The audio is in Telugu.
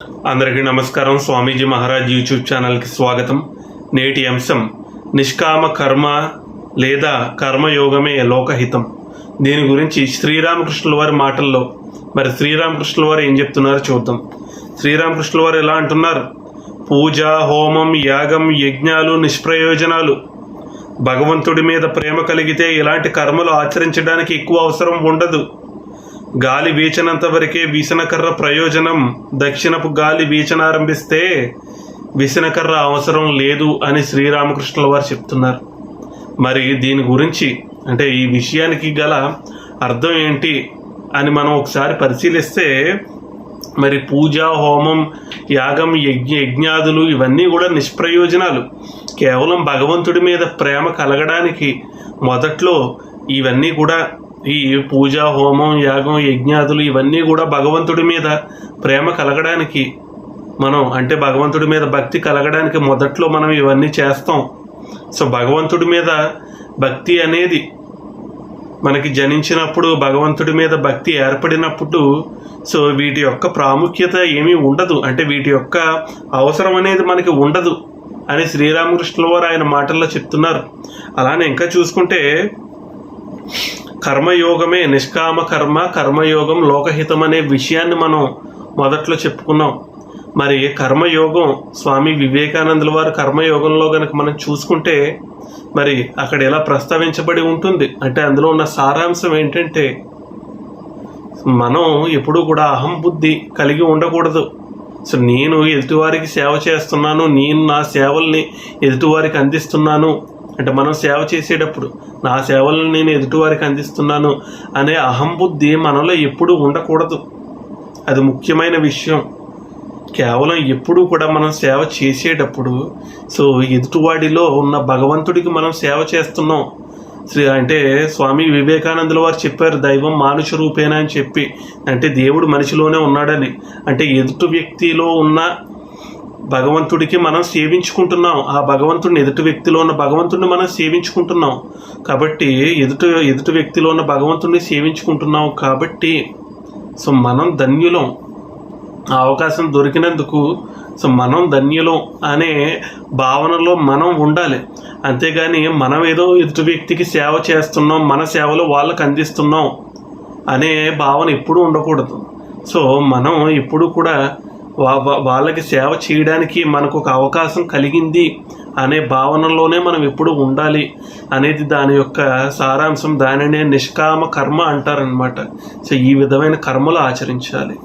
అందరికీ నమస్కారం. స్వామీజీ మహారాజ్ యూట్యూబ్ ఛానల్కి స్వాగతం. నేటి అంశం నిష్కామ కర్మ లేదా కర్మయోగమే లోకహితం. దీని గురించి శ్రీరామకృష్ణుల వారి మాటల్లో మరి శ్రీరామకృష్ణుల వారు ఏం చెప్తున్నారో చూద్దాం. శ్రీరామకృష్ణుల వారు ఎలా అంటున్నారు? పూజ హోమం యాగం యజ్ఞాలు నిష్ప్రయోజనాలు. భగవంతుడి మీద ప్రేమ కలిగితే ఇలాంటి కర్మలు ఆచరించడానికి ఎక్కువ అవసరం ఉండదు. గాలి వీచనంత వరకే వీసనకర్ర ప్రయోజనం. దక్షిణపు గాలి వీచనారంభిస్తే విసనకర్ర అవసరం లేదు అని శ్రీరామకృష్ణుల వారు చెప్తున్నారు. మరి దీని గురించి అంటే ఈ విషయానికి గల అర్థం ఏంటి అని మనం ఒకసారి పరిశీలిస్తే మరి పూజ హోమం యాగం యజ్ఞ యజ్ఞాదులు ఇవన్నీ కూడా నిష్ప్రయోజనాలు. కేవలం భగవంతుడి మీద ప్రేమ కలగడానికి మొదట్లో ఇవన్నీ కూడా ఈ పూజ హోమం యాగం యజ్ఞాదులు ఇవన్నీ కూడా భగవంతుడి మీద ప్రేమ కలగడానికి మనం అంటే భగవంతుడి మీద భక్తి కలగడానికి మొదట్లో మనం ఇవన్నీ చేస్తాం. సో భగవంతుడి మీద భక్తి అనేది మనకి జనించినప్పుడు భగవంతుడి మీద భక్తి ఏర్పడినప్పుడు సో వీటి యొక్క ప్రాముఖ్యత ఏమీ ఉండదు. అంటే వీటి యొక్క అవసరం అనేది మనకి ఉండదు అని శ్రీరామకృష్ణుల వారు ఆయన మాటల్లో చెప్తున్నారు. అలానే ఇంకా చూసుకుంటే కర్మయోగమే నిష్కామ కర్మ కర్మయోగం లోకహితం అనే విషయాన్ని మనం మొదట్లో చెప్పుకున్నాం. మరి కర్మయోగం స్వామి వివేకానందుల వారు కర్మయోగంలో కనుక మనం చూసుకుంటే మరి అక్కడ ఎలా ప్రస్తావించబడి ఉంటుంది? అంటే అందులో ఉన్న సారాంశం ఏంటంటే మనం ఎప్పుడూ కూడా అహం బుద్ధి కలిగి ఉండకూడదు. సో నేను ఎదుటివారికి సేవ చేస్తున్నాను నేను నా సేవల్ని ఎదుటివారికి అందిస్తున్నాను అంటే మనం సేవ చేసేటప్పుడు నా సేవలను నేను ఎదుటివారికి అందిస్తున్నాను అనే అహంబుద్ధి మనలో ఎప్పుడూ ఉండకూడదు. అది ముఖ్యమైన విషయం. కేవలం ఎప్పుడూ కూడా మనం సేవ చేసేటప్పుడు సో ఎదుటివాడిలో ఉన్న భగవంతుడికి మనం సేవ చేస్తున్నాం. శ్రీ అంటే స్వామి వివేకానందుల వారు చెప్పారు దైవం మానుష రూపేణ అని చెప్పి. అంటే దేవుడు మనిషిలోనే ఉన్నాడని. అంటే ఎదుటి వ్యక్తిలో ఉన్న భగవంతుడికి మనం సేవించుకుంటున్నాం. ఆ భగవంతుడిని ఎదుటి వ్యక్తిలో ఉన్న భగవంతుడిని మనం సేవించుకుంటున్నాం. కాబట్టి ఎదుటి ఎదుటి వ్యక్తిలో ఉన్న భగవంతుడిని సేవించుకుంటున్నాం కాబట్టి సో మనం ధన్యులం. ఆ అవకాశం దొరికినందుకు సో మనం ధన్యులం అనే భావనలో మనం ఉండాలి. అంతేగాని మనం ఏదో ఎదుటి వ్యక్తికి సేవ చేస్తున్నాం మన సేవలు వాళ్ళకి అందిస్తున్నాం అనే భావన ఎప్పుడూ ఉండకూడదు. సో మనం ఎప్పుడు కూడా వాళ్ళకి సేవ చేయడానికి మనకు ఒక అవకాశం కలిగింది అనే భావనలోనే మనం ఎప్పుడు ఉండాలి అనేది దాని యొక్క సారాంశం దానినే నిష్కామ కర్మ అంటారనమాట సో ఈ విధమైన కర్మలు ఆచరించాలి.